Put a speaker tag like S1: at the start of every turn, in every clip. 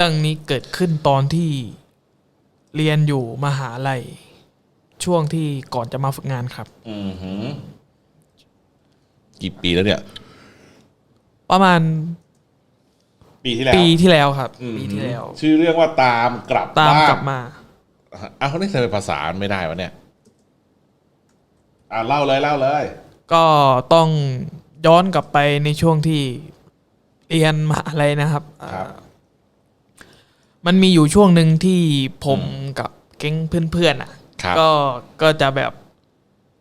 S1: เรื่องนี้เกิดขึ้นตอนที่เรียนอยู่มหาลัยช่วงที่ก่อนจะมาฝึกงานครับ
S2: อือหือกี่ปีแล้วเนี่ย
S1: ประมาณ
S2: ปีที่แล้ว
S1: ปีที่แล้วครับ
S2: อืม
S1: ปีที่แล้ว
S2: ชื่อเรื่องว่าตามกลับ
S1: ตาม
S2: บ้น
S1: กลับมา
S2: อ้าวเขาได้เซอร์ภาษาไม่ได้วะเนี่ยอ่าเล่าเลยเล่าเลย
S1: ก็ต้องย้อนกลับไปในช่วงที่เรียนมหาลัยนะครับ
S2: ครับ
S1: อ่า มันมีอยู่ช่วงหนึ่งที่ผมกับแก๊งเพื่อนๆอะ
S2: ครับ
S1: ก็ก็จะแบบ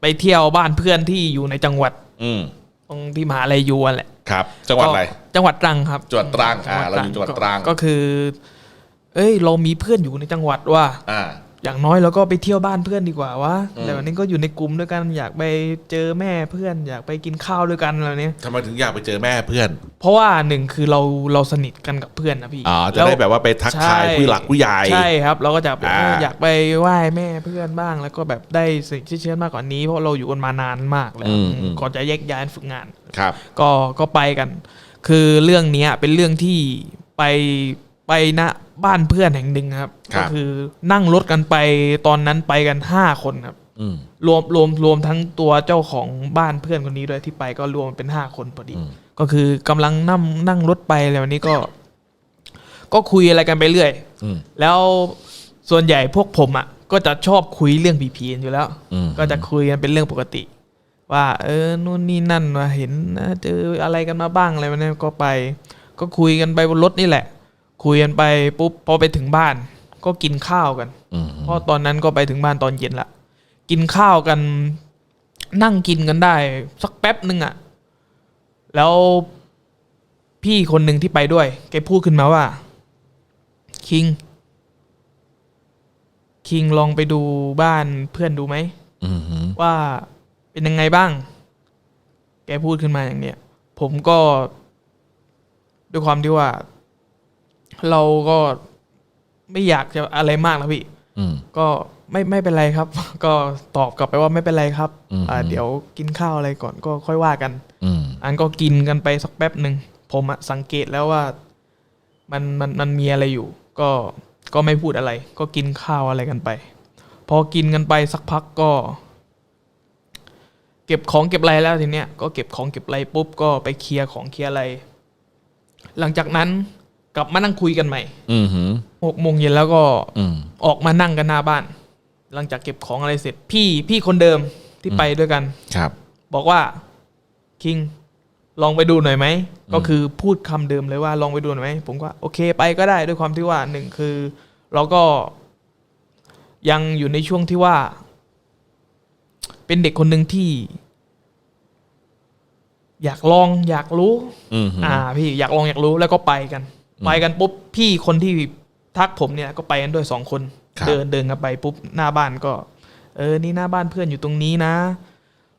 S1: ไปเที่ยวบ้านเพื่อนที่อยู่ในจังหวัด
S2: อืม
S1: ตรงที่มหาลัยอยู่อะแหละ
S2: ครับ จังหวัดอะไร
S1: ก็จังหวัดตรังครับ
S2: จังหวัดตรังอ่าเราอยู่จังหวัดตรัง
S1: ก็ก็คือ เอ้ย เรามีเพื่อนอยู่ในจังหวัดว่า
S2: อ่า
S1: อย่างน้อยเราก็ไปเที่ยวบ้านเพื่อนดีกว่าวะ
S2: อืม
S1: แต่วันนี้ก็อยู่ในกลุ่มด้วยกันอยากไปเจอแม่เพื่อน อยากไปกินข้าวด้วยกันอะไรเนี้ย
S2: ทำไมถึงอยากไปเจอแม่เพื่อน
S1: เพราะว่าหนึ่งคือเราเราสนิทกันกับเพื่อนนะพี่
S2: อ๋อจะ
S1: ล้ว
S2: ได้แบบว่าไปทักทาย
S1: ใช่
S2: ผู้หลักผู้ใหญ่
S1: ใช่ครับ เราก็จะแบบ
S2: อ่า
S1: เอออยากไปไหว้แม่เพื่อนบ้าง แล้วก็แบบได้สนิทชิดเชื้อมากกว่านี้เพราะเราอยู่กันมานานมากแล้วก่อนจะแยกย้ายฝึกงาน
S2: ครับ
S1: ก็ก็ไปกัน คือเรื่องเนี้ยเป็นเรื่องที่ไปไปณ บ้านเพื่อนแห่งหนึ่งครับ
S2: ครั
S1: ก็
S2: บ
S1: คือนั่งรถกันไปตอนนั้นไปกันห้าคนครับ
S2: อืม
S1: รวมรวมรวมทั้งตัวเจ้าของบ้านเพื่อนคนนี้ด้วยที่ไปก็รวมเป็นห้าคนพอดี
S2: อืม
S1: ก็คือกำลังนั่งนั่งรถไปแล้ววันนี้ก็ ก็คุยอะไรกันไปเรื่อย
S2: อืม
S1: แล้วส่วนใหญ่พวกผมอะ ก็จะชอบคุยเรื่องผีๆอยู่แล้ว
S2: อืม
S1: ก็จะคุยกันเป็นเรื่องปกติ ว่า เออนู่นนี่นั่นว่าเห็นนะเจออะไรกันมาบ้างอะไรมันเนี่ยก็ไป ก็คุยกันไปบนรถนี่แหละ คุยกันไปปุ๊บพอไปถึงบ้าน ก็กินข้าวกัน
S2: อืม
S1: เพราะตอนนั้นก็ไปถึงบ้านตอนเย็นละกินข้าวกัน นั่งกินกันได้ สักแป๊บหนึ่งอะแล้วพี่คนหนึ่งที่ไปด้วยแกพูดขึ้นมาว่า คิง คิงลองไปดูบ้านเพื่อนดูไหม
S2: อืม
S1: ว่าเป็นยังไงบ้าง แกพูดขึ้นมาอย่างเนี้ยผมก็ด้วยความที่ว่า เราก็ไม่อยากจะอะไรมากนะพี่
S2: อืม
S1: ก็ไม่ไม่เป็นไรครับ ก็ตอบกลับไปว่าไม่เป็นไรครับ
S2: อืม
S1: อ่าเดี๋ยวกินข้าวอะไรก่อนก็ค่อยว่ากัน
S2: อืม
S1: อันก็กินกันไปสักแป๊บหนึ่งผมอะสังเกตแล้วว่า มันมันมันมีอะไรอยู่ ก็ก็ไม่พูดอะไร ก็กินข้าวอะไรกันไป พอกินกันไปสักพักก็ เก็บของเก็บอะไรแล้วทีเนี้ยก็เก็บของเก็บอะไรปุ๊บก็ไปเคลียร์ของเคลียร์อะไร หลังจากนั้น กลับมานั่งคุยกันใหม่
S2: อืมอืม
S1: หกโมงเย็นแล้วก็
S2: อืม
S1: ออกมานั่งกันหน้าบ้าน หลังจากเก็บของอะไรเสร็จ พี่พี่คนเดิมที่ไปด้วยกัน
S2: ครับ
S1: บอกว่าคิงลองไปดูหน่อยไหมก็คือพูดคำเดิมเลยว่าลองไปดูหน่อยไหมผมก็โอเคไปก็ได้ด้วยความที่ว่าหนึ่งคือ เราก็ยังอยู่ในช่วงที่ว่า เป็นเด็กคนหนึ่งที่ อยากลองอยากรู้
S2: อืม
S1: อ่า พี่อยากลองอยากรู้แล้วก็ไปกัน
S2: อืม
S1: ไปกันปุ๊บพี่คนที่ทักผมเนี่ยก็ไปกันด้วยสองคน
S2: ครับ
S1: เดินเดินกันไปปุ๊บหน้าบ้านก็ เออนี่หน้าบ้านเพื่อนอยู่ตรงนี้นะ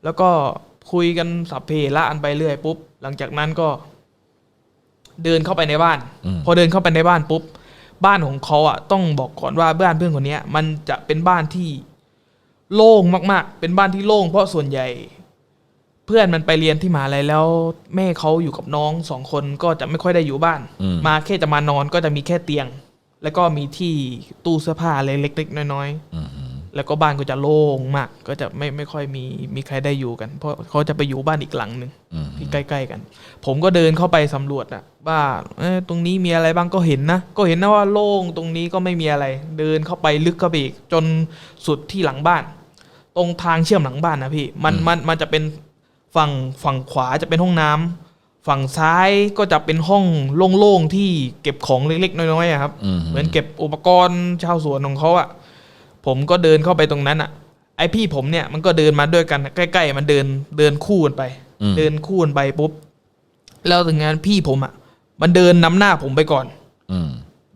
S1: แล้วก็คุยกันสัพเพละอันไปเรื่อยปุ๊บหลังจากนั้นก็ เดินเข้าไปในบ้าน
S2: อืม
S1: พอเดินเข้าไปในบ้านปุ๊บ บ้านของเขาอะ ต้องบอกก่อนว่าบ้านเพื่อนคนเนี้ย มันจะเป็นบ้านที่โล่งมาก ๆ เป็นบ้านที่โล่งเพราะส่วนใหญ่เพื่อนมันไปเรียนที่มหาลัยแล้ว แม่เขาอยู่กับน้องสองคนก็จะไม่ค่อยได้อยู่บ้าน
S2: อืม
S1: มาแค่จะมานอนก็จะมีแค่เตียง แล้วก็มีที่ตู้เสื้อผ้าอะไรเล็กๆน้อยๆ
S2: อืม
S1: แล้วก็บ้านก็จะโล่งมาก ก็จะไม่ไม่ค่อยมีมีใครได้อยู่กัน เพราะเขาจะไปอยู่บ้านอีกหลังหนึ่ง
S2: อืม
S1: ที่ใกล้ๆกัน ผมก็เดินเข้าไปสำรวจนะว่าเอ้ยตรงนี้มีอะไรบ้างก็เห็นนะ ก็เห็นนะว่าโล่งตรงนี้ก็ไม่มีอะไร เดินเข้าไปลึกเข้าไปอีกจนสุดที่หลังบ้าน ตรงทางเชื่อมหลังบ้านนะพี่ มันมันมันจะเป็น ฝั่งฝั่งขวาจะเป็นห้องน้ำฝั่งซ้ายก็จะเป็นห้องโล่งๆที่เก็บของเล็กๆน้อยๆอะครับ
S2: อืม
S1: เหมือนเก็บอุปกรณ์ชาวสวนของเขาอะผมก็เดินเข้าไปตรงนั้นอะไอพี่ผมเนี่ยมันก็เดินมาด้วยกันใกล้ๆมันเดินเดินคู่กันไป
S2: อืม
S1: เดินคู่กันไปปุ๊บแล้วถึงงานพี่ผมอะมันเดินนำหน้าผมไปก่อน
S2: อืม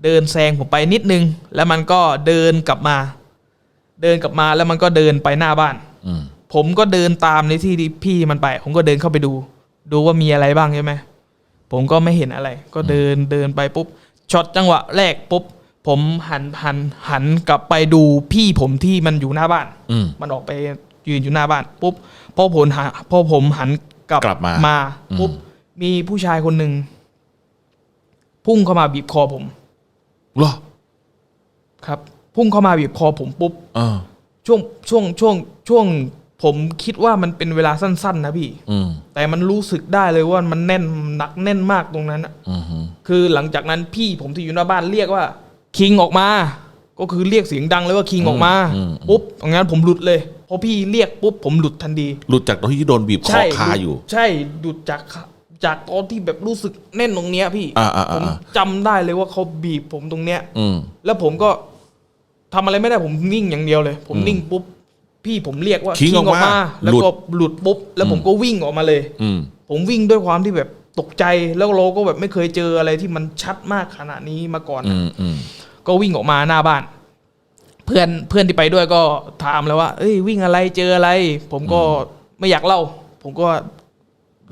S1: เดินแซงผมไปนิดนึง แล้วมันก็เดินกลับมา เดินกลับมาแล้วมันก็เดินไปหน้าบ้าน
S2: อืม
S1: ผมก็เดินตามในที่ที่พี่มันไป ผมก็เดินเข้าไปดู ดูว่ามีอะไรบ้างใช่ไหมผมก็ไม่เห็นอะไร ก็เดินเดินไปปุ๊บช็อตจังหวะแรกปุ๊บผมหันหันหันกลับไปดูพี่ผมที่มันอยู่หน้าบ้าน
S2: อืม
S1: มันออกไปยืนอยู่หน้าบ้านปุ๊บพอผมหันพอผมหันกลับ
S2: กลับมา
S1: มา
S2: อืม
S1: ปุ๊บมีผู้ชายคนหนึ่งพุ่งเข้ามาบีบคอผม
S2: เหรอ
S1: ครับ พุ่งเข้ามาบีบคอผมปุ๊บ
S2: เออ
S1: ช่วงช่วงช่วงช่วง ผมคิดว่ามันเป็นเวลาสั้น ๆ นะพี่
S2: อืม
S1: แต่มันรู้สึกได้เลยว่ามันแน่นหนักแน่นมากตรงนั้นอะ
S2: อืมฮึ
S1: คือหลังจากนั้นพี่ผมที่อยู่หน้าบ้านเรียกว่า คิงออกมา ก็คือเรียกเสียงดังเลยว่าคิงออกมาปุ๊บงั้นผมหลุดเลยพอพี่เรียกปุ๊บผมหลุดทันที
S2: หลุดจากตรงที่โดนบีบคอคาอยู่
S1: ใช่หลุดจากจากตอนที่แบบรู้สึกแน่นตรงเนี้ยพี่
S2: อ่าอ่าอ่า
S1: ผมจำได้เลยว่าเขาบีบผมตรงเนี้ย
S2: อืม
S1: แล้วผมก็ทำอะไรไม่ได้ผมนิ่งอย่างเดียวเลย ผมนิ่งปุ๊บ พี่ผมเรียกว่า
S2: คิงออกมา
S1: แล้ว
S2: หลุด
S1: ก็หลุดปุ๊บแล้วผมก็วิ่งออกมาเลย
S2: อืม
S1: ผมวิ่งด้วยความที่แบบตกใจแล้วเราก็แบบไม่เคยเจออะไรที่มันชัดมากขนาดนี้มาก่อน
S2: อืมอืม
S1: ก็วิ่งออกมาหน้าบ้าน เพื่อนเพื่อนที่ไปด้วยก็ถามแล้วว่า เอ้ย วิ่งอะไรเจออะไร ผมก็ไม่อยากเล่า ผมก็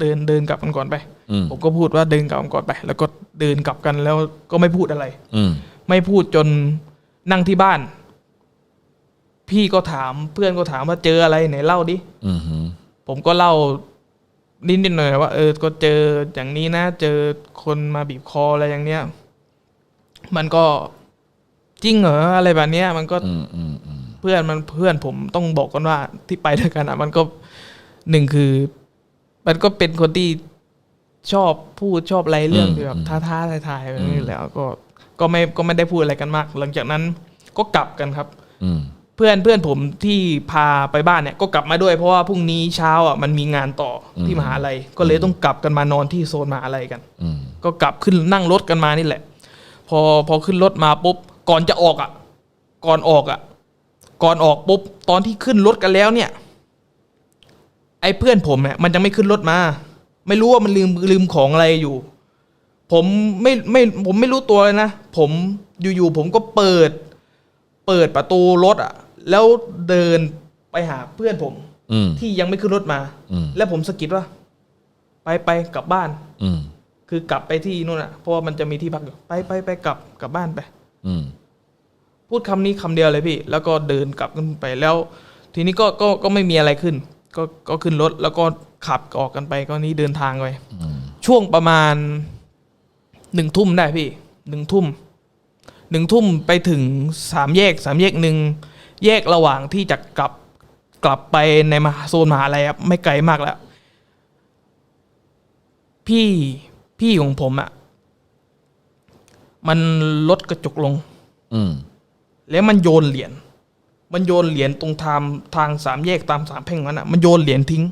S1: เดินเดินกลับกันก่อนไป
S2: อืม
S1: ผมก็พูดว่าเดินกลับกันก่อนไป แล้วก็เดินกลับกันแล้วก็ไม่พูดอะไร
S2: อืม
S1: ไม่พูดจนนั่งที่บ้าน พี่ก็ถามเพื่อนก็ถามว่าเจออะไรไหนเล่าดิ
S2: อืมฮึ
S1: ผมก็เล่านิดนิดหน่อยๆว่าเออก็เจออย่างนี้นะ เจอคนมาบีบคออะไรอย่างเนี้ย มันก็จริงเหรออะไรแบบเนี้ย มันก็
S2: อืมอืมอืม
S1: เพื่อนมันเพื่อนผมต้องบอกกันว่าที่ไปด้วยกันอะ มันก็หนึ่งคือ มันก็เป็นคนที่ชอบพูดชอบอะไรเรื่องที่แบบท้าท้าทายทายๆแบบนี้แล้ว ก็ก็ไม่ก็ไม่ได้พูดอะไรกันมาก หลังจากนั้นก็กลับกันครับ
S2: อืม
S1: เพื่อนเพื่อนผมที่พาไปบ้านเนี่ยก็กลับมาด้วยเพราะว่าพรุ่งนี้เช้าอะมันมีงานต่ออ
S2: ม
S1: ที่มหาลัยก็เลยต้องกลับกันมานอนที่โซนมหาลัยกัน
S2: อืม
S1: ก็กลับขึ้นนั่งรถกันมานี่แหละ พอพอขึ้นรถมาปุ๊บก่อนจะออกอะ ก่อนออกอะ ก่อนออกปุ๊บตอนที่ขึ้นรถกันแล้วเนี่ย ไอ้เพื่อนผมเนี่ยมันจะไม่ขึ้นรถมา ไม่รู้ว่ามันลืมลืมของอะไรอยู่ ผมไม่ไม่ผมไม่รู้ตัวเลยนะผมอยู่ๆผมก็เปิดเปิดประตูรถอะ แล้วเดินไปหาเพื่อนผม
S2: อืม
S1: ที่ยังไม่ขึ้นรถมา
S2: อืม
S1: แล้วผมสะกิดว่า ไปไปกลับบ้าน
S2: อืม
S1: คือกลับไปที่นู่นอะเพราะว่ามันจะมีที่พักอยู่ไปไปไปกลับกลับบ้านไป
S2: อืม
S1: พูดคำนี้คำเดียวเลยพี่ แล้วก็เดินกลับขึ้นไปแล้ว ทีนี้ก็ก็ก็ไม่มีอะไรขึ้น ก็ก็ขึ้นรถแล้วก็ขับออกกันไปก็นี้เดินทางไป
S2: อืม
S1: ช่วงประมาณหนึ่งทุ่มได้พี่หนึ่งทุ่มหนึ่งทุ่มไปถึงสามแยกสามแยกหนึ่ง แยกระหว่างที่จะกลับกลับไปในมหาโซนมหาลัยครับไม่ไกลมากแล้ว พี่พี่ของผมอะ่ะ มันลดกระจกลง
S2: อืม
S1: แล้วมันโยนเหรียญมันโยนเหรียญตรงทางทางสามแยกตามสามแพร่งนั้นอะมันโยนเหรียญทิ้ง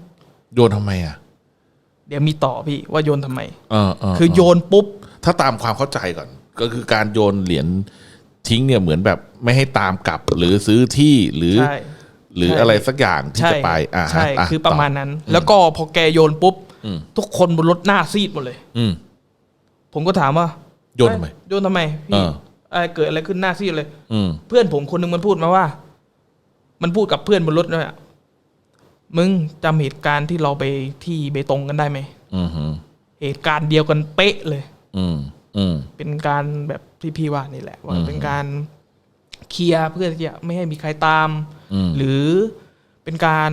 S2: โยนทำไมอะ
S1: เดี๋ยวมีต่อพี่ว่าโยนทำไม
S2: เออเออ
S1: คือโยนปุ๊บ
S2: ถ้าตามความเข้าใจก่อน ก็คือการโยนเหรียญ ทิ้งเนี่ยเหมือนแบบไม่ให้ตามกลับหรือซื้อที่หรือ
S1: ใช่
S2: หรือ
S1: ใช่
S2: อะไรสักอย่างที่
S1: ใช่
S2: จะไปอ่า
S1: ใช่
S2: อ่
S1: คือประมาณ
S2: ต่
S1: นั้น แล้วก็พอแกโยนปุ๊บ
S2: อืม
S1: ทุกคนบนรถหน้าซีดหมดเลย
S2: อืม
S1: ผมก็ถามว่า
S2: โยนทำไม
S1: เอ้ยโยนทำไม
S2: เอ
S1: พี่
S2: อ
S1: อะไรเกิดอะไรขึ้นหน้าซีดเลย
S2: อืม
S1: เพื่อนผมคนหนึงมันพูดมาว่า มันพูดกับเพื่อนบนรถด้วยอะมึงจำเหตุการณ์ที่เราไปที่เบตงกันได้ไหม
S2: อืมฮึ
S1: เหตุการณ์เดียวกันเป๊ะเลย
S2: อืมอืม
S1: เป็นการแบบที่พี่ว่านี่แหละ ว่า
S2: อืม
S1: เป็นการเคลียร์เพื่อที่จะไม่ให้มีใครตาม
S2: อืม
S1: หรือเป็นการ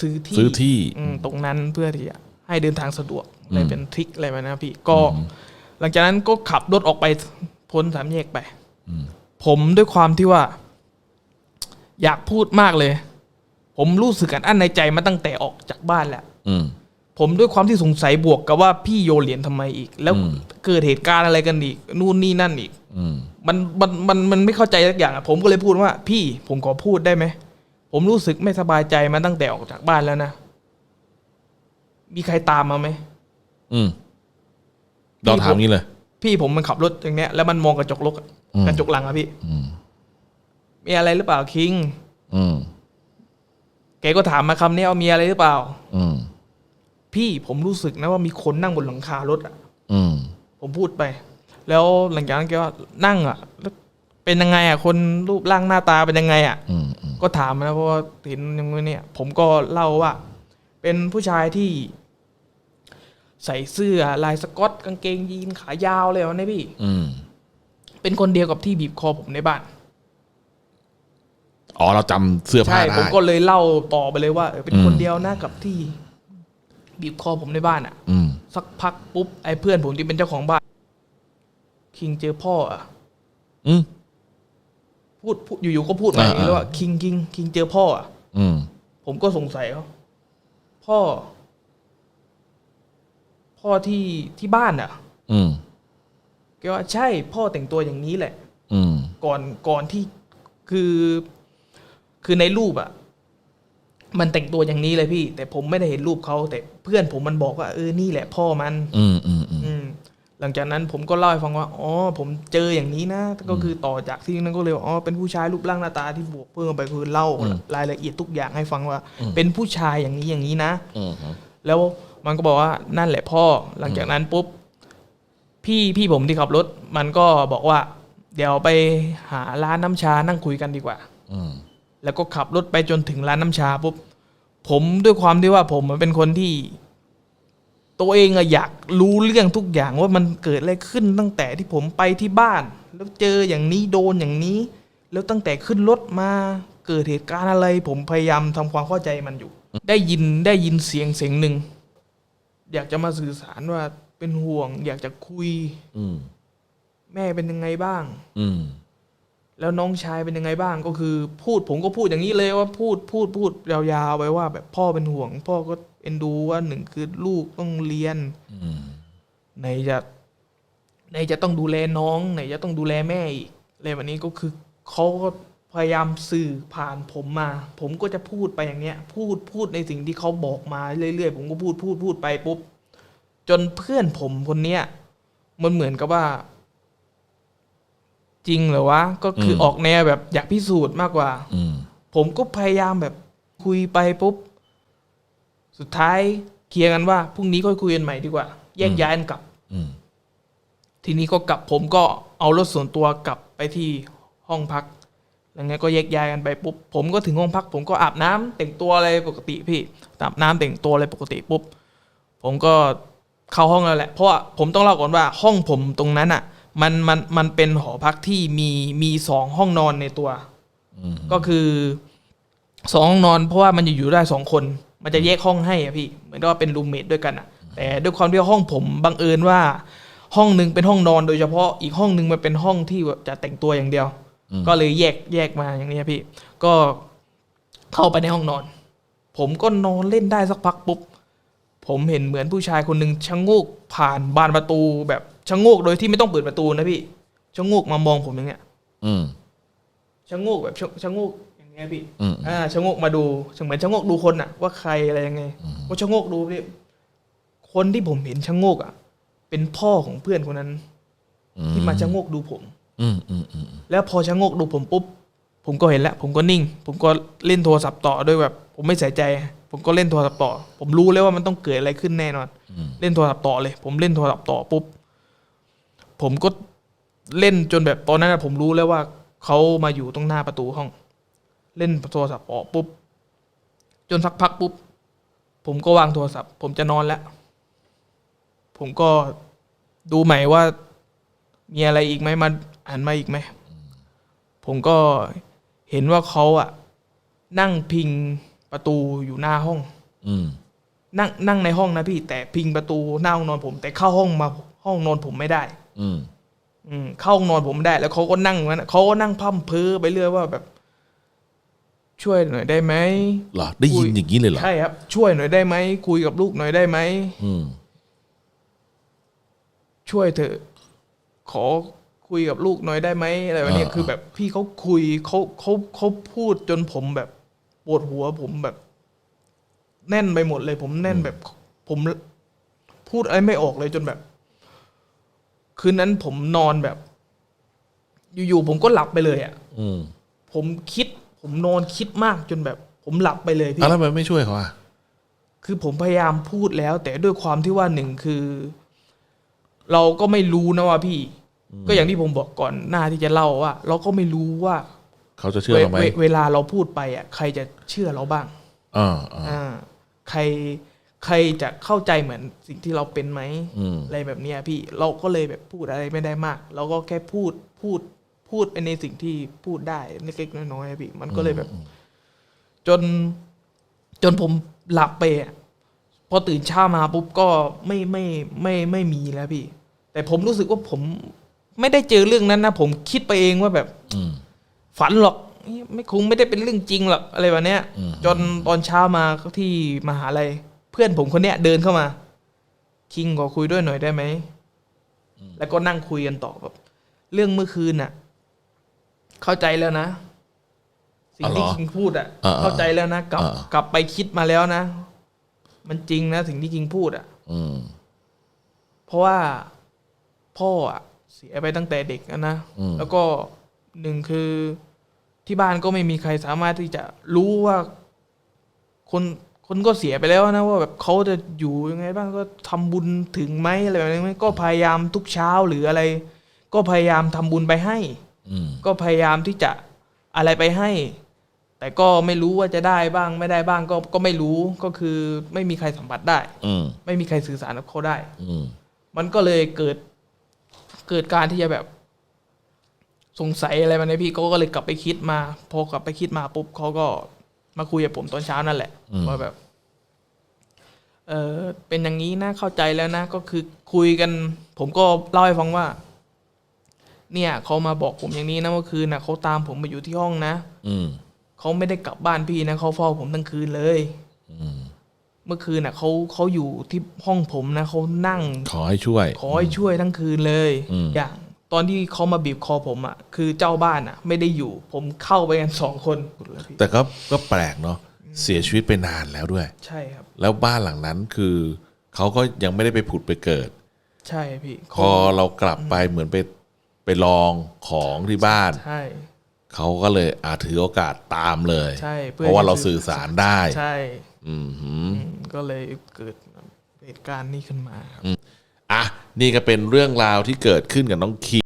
S1: ซื้อที่
S2: ซื้อที่
S1: อืมตรงนั้นเพื่อที่จะให้เดินทางสะดวกอะไร
S2: อืม
S1: เป็นทริคอะไรมานะพี่ก็
S2: อืม
S1: หลังจากนั้นก็ขับรถออกไปพ้นสามแยกไป
S2: อืม
S1: ผมด้วยความที่ว่า อยากพูดมากเลย ผมรู้สึกอันอั้นในใจมาตั้งแต่ออกจากบ้านแหละ
S2: อืม
S1: ผมด้วยความที่สงสัยบวกกับว่าพี่โยนเหรียญทำไมอีก แล้ว
S2: อืม
S1: เกิดเหตุการณ์อะไรกันอีก นู่นนี่นั่นอีก
S2: อืม
S1: มันมันมันมันไม่เข้าใจสักอย่างอะผมก็เลยพูดว่า พี่ผมขอพูดได้ไหมผมรู้สึกไม่สบายใจมาตั้งแต่ออกจากบ้านแล้วนะ มีใครตามมาไหม
S2: อืมเราถามงี้เลย
S1: พี่ผมมันขับรถอย่างเนี้ย แล้วมันมองกระจกรถอะ
S2: อืม
S1: กระจกหลังอะพี่
S2: อืม
S1: มีอะไรหรือเปล่าคิง
S2: อืม
S1: แกก็ถามมาคำนี้ว่ามีอะไรหรือเปล่า
S2: อืม
S1: พี่ผมรู้สึกนะว่ามีคนนั่งบนหลังคารถอะ
S2: อืม
S1: ผมพูดไป แล้วหลังจากนั้นแกว่านั่งอะแล้วเป็นยังไงอะคนรูปร่างหน้าตาเป็นยังไงอะ
S2: อืมอืม
S1: ก็ถามนะเพราะว่าเห็นอย่างนี้เนี่ย ผมก็เล่าว่า เป็นผู้ชายที่ ใส่เสื้อลายสก๊อตกางเกงยีนขายาวเลยวะเนี่ยพี่
S2: อืม
S1: เป็นคนเดียวกับที่บีบคอผมในบ้าน
S2: อ๋อเราจำเสื้อผ้า
S1: ใช่
S2: ได้
S1: ผมก็เลยเล่าต่อไปเลยว่าเออเป็น
S2: อืม
S1: คนเดียวนะกับที่ บีบคอผมในบ้านอะ
S2: อืม
S1: สักพักปุ๊บไอ้เพื่อนผมที่เป็นเจ้าของบ้านคคิงเจอพ่ออะ
S2: อืม
S1: พูดพูดอยู่ๆก็พูดมาอย่างนี้
S2: อ่า
S1: แล้วว่าคิงคิงคิงเจอพ่ออะ
S2: อืม
S1: ผมก็สงสัยเขาพ่อ พ่อที่ที่บ้านอะ
S2: อืม
S1: แกว่าใช่พ่อแต่งตัวอย่างนี้แหละ
S2: อืม
S1: ก่อนก่อนที่คือ คือในรูปอะ มันแต่งตัวอย่างนี้เลยพี่ แต่ผมไม่ได้เห็นรูปเขาแต่เพื่อนผมมันบอกว่าเออนี่แหละพ่อมัน
S2: อืมอืมอืม
S1: อืมหลังจากนั้นผมก็เล่าให้ฟังว่าอ๋อผมเจออย่างนี้นะก็คือต่อจากที่นั้นก็เลยว่าอ๋อเป็นผู้ชายรูปร่างหน้าตาที่บวกเพิ่มไปคือเล่ารายละเอียดทุกอย่างให้ฟังว่า เป็นผู้ชายอย่างนี้อย่างนี้นะ
S2: อืม
S1: แล้วมันก็บอกว่านั่นแหละพ่อ หลังจากนั้นปุ๊บ พี่พี่ผมที่ขับรถ มันก็บอกว่า เดี๋ยวไปหาร้านน้ำชานั่งคุยกันดีกว่า
S2: อืม
S1: แล้วก็ขับรถไปจนถึงร้านน้ำชาปุ๊บผมด้วยความที่ว่าผมมันเป็นคนที่ ตัวเองอะอยากรู้เรื่องทุกอย่างว่ามันเกิดอะไรขึ้นตั้งแต่ที่ผมไปที่บ้าน แล้วเจออย่างนี้โดนอย่างนี้ แล้วตั้งแต่ขึ้นรถมาเกิดเหตุการณ์อะไร ผมพยายามทำความเข้าใจมันอยู่ ได้ยินได้ยินเสียงเสียงหนึ่งอยากจะมาสื่อสารว่าเป็นห่วง อยากจะคุย
S2: อืม
S1: แม่เป็นยังไงบ้าง
S2: อืม
S1: แล้วน้องชายเป็นยังไงบ้างก็คือ พูดผมก็พูดอย่างนี้เลยว่าพูดพูดพูดยาวๆไปว่า แบบพ่อเป็นห่วง พ่อก็เอ็นดูว่าหนึ่งคือลูกต้องเรียน
S2: อืม
S1: ไหนจะไหนจะต้องดูแลน้องไหนจะต้องดูแลแม่อีกอะไรแบบนี้ก็คือเขาก็พยายามสื่อผ่านผมมา ผมก็จะพูดไปอย่างเนี้ย พูดพูดในสิ่งที่เขาบอกมาเรื่อยๆผมก็พูดพูดพูดไปปุ๊บจนเพื่อนผมคนเนี้ยมันเหมือนกับว่า จริงเหรอวะ ก็คือออกแนวแบบอยากพิสูจน์มากกว่า
S2: อืม
S1: ผมก็พยายามแบบคุยไปปุ๊บ สุดท้ายเคลียร์กันว่าพรุ่งนี้ค่อยคุยกันใหม่ดีกว่า แยกย้ายกันกลับ
S2: อืม
S1: ทีนี้ก็กลับผมก็เอารถส่วนตัวกลับไปที่ห้องพัก แล้วไงก็แยกย้ายกันไปปุ๊บ ผมก็ถึงห้องพัก ผมก็อาบน้ำแต่งตัวอะไรปกติพี่อาบน้ำแต่งตัวอะไรปกติปุ๊บ ผมก็เข้าห้องแล้วแหละ เพราะว่าผมต้องเล่าก่อนว่าห้องผมตรงนั้นอะ มันมันมันเป็นหอพักที่มีมีสองห้องนอนในตัว
S2: อืม
S1: ก็คือสองห้องนอนเพราะว่ามันจะอยู่ได้สองคน มันจะแยกห้องให้อะพี่ เหมือนกับว่าเป็นรูมเมทด้วยกันอะแต่ด้วยความที่ว่าห้องผมบังเอิญว่า ห้องหนึ่งเป็นห้องนอนโดยเฉพาะอีกห้องหนึ่งมันเป็นห้องที่แบบจะแต่งตัวอย่างเดียว ก็เลยแยกแยกมาอย่างนี้อะพี่ ก็เข้าไปในห้องนอน ผมก็นอนเล่นได้สักพักปุ๊บผมเห็นเหมือนผู้ชายคนหนึ่งชะโงกผ่านบานประตูแบบ ชะโงกโดยที่ไม่ต้องเปิดประตูนะพี่ชะโงกมามองผมอย่างเงี้ย
S2: อืม
S1: ชะโงกแบบชะชะโงกอย่างเงี้ยพี่
S2: อืม
S1: อ่าชะโงกมาดูเหมือนชะโงกดูคนอะว่าใครอะไรยังไงก็ชะโงกดูนี่คนที่ผมเห็นชะโงกอะเป็นพ่อของเพื่อนคนนั้น ที่มาชะโงกดูผม
S2: อืมอืมอืม
S1: แล้วพอชะโงกดูผมปุ๊บผมก็เห็นแล้ว ผมก็นิ่ง ผมก็เล่นโทรศัพท์ต่อด้วยแบบ ผมไม่ใส่ใจ ผมก็เล่นโทรศัพท์ต่อ ผมรู้แล้วว่ามันต้องเกิดอะไรขึ้นแน่นอน
S2: อืม
S1: เล่นโทรศัพท์ต่อเลย ผมเล่นโทรศัพท์ต่อปุ๊บ ผมก็เล่นจนแบบตอนนั้นอะผมรู้แล้วว่าเขามาอยู่ตรงหน้าประตูห้อง เล่นโทรศัพท์ออกปุ๊บ จนสักพักปุ๊บ ผมก็วางโทรศัพท์ ผมจะนอนแล้ว ผมก็ดูใหม่ว่า มีอะไรอีกไหมมาอ่านมาอีกไหมผมก็เห็นว่าเขาอะนั่งพิงประตูอยู่หน้าห้อง
S2: อืม
S1: นั่งนั่งในห้องนะพี่ แต่พิงประตูหน้าห้องนอนผม แต่เข้าห้องมาห้องนอนผมไม่ได้
S2: อืม
S1: อืมเข้าห้องนอนผมไม่ได้ แล้วเขาก็นั่งอย่างนั้นอะเขาก็นั่งพร่ำเพ้อไปเรื่อยว่าแบบ ช่วยหน่อยได้ไหม
S2: เหรอ ได้ยินอย่างนี้เลยเหรอ
S1: ใช่ครับ ช่วยหน่อยได้ไหมคุยกับลูกหน่อยได้ไหม
S2: อืม
S1: ช่วยเถอะขอคุยกับลูกหน่อยได้ไหมอะไรแบบเนี้ย
S2: อ่า
S1: คือแบบพี่เขาคุยเขาเขาเขาพูดจนผมแบบปวดหัวผมแบบ แน่นไปหมดเลย ผมแน่นแบบ ผมพูดอะไรไม่ออกเลยจนแบบ คืนนั้นผมนอนแบบ อยู่ๆผมก็หลับไปเลยอะ
S2: อืม
S1: ผมคิด ผมนอนคิดมากจนแบบ ผมหลับไปเลยพี่
S2: อะแล้วทำไมไม่ช่วยเขาอะ
S1: คือผมพยายามพูดแล้ว แต่ด้วยความที่ว่าหนึ่งคือ เราก็ไม่รู้นะว่าพี่ ก็อย่างที่ผมบอกก่อนหน้าที่จะเล่าว่า เราก็ไม่รู้ว่า
S2: เขาจะเชื่อเราไหม
S1: เวเวลาเราพูดไปอะ ใครจะเชื่อเราบ้าง
S2: อ่าอ่า
S1: อ่า ใคร ใครจะเข้าใจเหมือนสิ่งที่เราเป็นไหม
S2: อืม
S1: อะไรแบบเนี้ยพี่เราก็เลยแบบพูดอะไรไม่ได้มาก เราก็แค่พูดพูดพูดไปในสิ่งที่พูดได้เล็กๆน้อยๆอะพี่ มันก็เลยแบบ จน จนผมหลับไปอะพอตื่นเช้ามาปุ๊บก็ไม่ไม่ไม่ไม่มีแล้วพี่ แต่ผมรู้สึกว่าผมไม่ได้เจอเรื่องนั้นนะผมคิดไปเองว่าแบบ
S2: อืม
S1: ฝันหรอกไม่คงไม่ได้เป็นเรื่องจริงหรอกอะไรแบบเนี้ย
S2: อืม
S1: จนตอนเช้ามาที่มหาลัย เพื่อนผมคนเนี้ยเดินเข้ามา คิงขอคุยด้วยหน่อยได้ไหม แล้วก็นั่งคุยกันต่อแบบเรื่องเมื่อคืนน่ะ เข้าใจแล้วนะ สิ่งที่
S2: อ๋อเหรอ
S1: คิงพูดอะ
S2: อ่าๆ
S1: เข้าใจแล้วนะกลับ
S2: อ่า
S1: กลับไปคิดมาแล้วนะ มันจริงนะสิ่งที่คิงพูดอะ
S2: อืม
S1: เพราะว่าพ่ออะ เสียไปตั้งแต่เด็กอะนะ
S2: อืม
S1: แล้วก็หนึ่งคือที่บ้านก็ไม่มีใครสามารถที่จะรู้ว่าคน คนก็เสียไปแล้วนะว่าแบบเขาจะอยู่ยังไงบ้างก็ทำบุญถึงไหมอะไรแบบนี้ไหมก็พยายามทุกเช้าหรืออะไร ก็พยายามทำบุญไปให้
S2: อืม
S1: ก็พยายามที่จะอะไรไปให้ แต่ก็ไม่รู้ว่าจะได้บ้าง ไม่ได้บ้างก็ก็ไม่รู้ก็คือไม่มีใครสัมผัสได้
S2: อืม
S1: ไม่มีใครสื่อสารกับเขาได้
S2: อืม
S1: มันก็เลยเกิดเกิดการที่จะแบบ สงสัยอะไรมาในยพี่เขาก็เลยกลับไปคิดมา พอกลับไปคิดมาปุ๊บเขาก็ มาคุยกับผมตอนเช้านั่นแหละ
S2: อืม
S1: ว่าแบบ เออเป็นอย่างนี้นะเข้าใจแล้วนะก็คือคุยกัน ผมก็เล่าให้ฟังว่า เนี่ยเขามาบอกผมอย่างนี้นะเมื่อคืนนะเขาตามผมมาอยู่ที่ห้องนะ
S2: อืม
S1: เขาไม่ได้กลับบ้านพี่นะเขาเฝ้าผมทั้งคืนเลย
S2: อืม
S1: เมื่อคืนน่ะเขาเขาอยู่ที่ห้องผมนะเขานั่ง
S2: ขอให้ช่วย
S1: ขอให้ช่วยทั้งคืนเลย
S2: อืม
S1: อย่าง ตอนที่เขามาบีบคอผมอะคือเจ้าบ้านอะ ไม่ได้อยู่ ผมเข้าไปกันสองคน
S2: แต่ก็ก็แปลกเนาะเสียชีวิตไปนานแล้วด้วย
S1: ใช่ครับ
S2: แล้วบ้านหลังนั้นคือเขาก็ยังไม่ได้ไปผุดไปเกิด
S1: ใช่พี่
S2: พอเรากลับไปเหมือนไปไปลองของที่บ้าน
S1: ใช่
S2: เขาก็เลยอาถือโอกาสตามเลย
S1: ใช่เพื่อ
S2: เพราะว่า
S1: ที่
S2: เรา
S1: จะ
S2: สื่อสารได้
S1: ใช่
S2: อืมหืม
S1: อืมก็เลยเกิดเหตุการณ์นี้ขึ้นมาครับ
S2: อะนี่ก็เป็นเรื่องราวที่เกิดขึ้นกับน้องคิง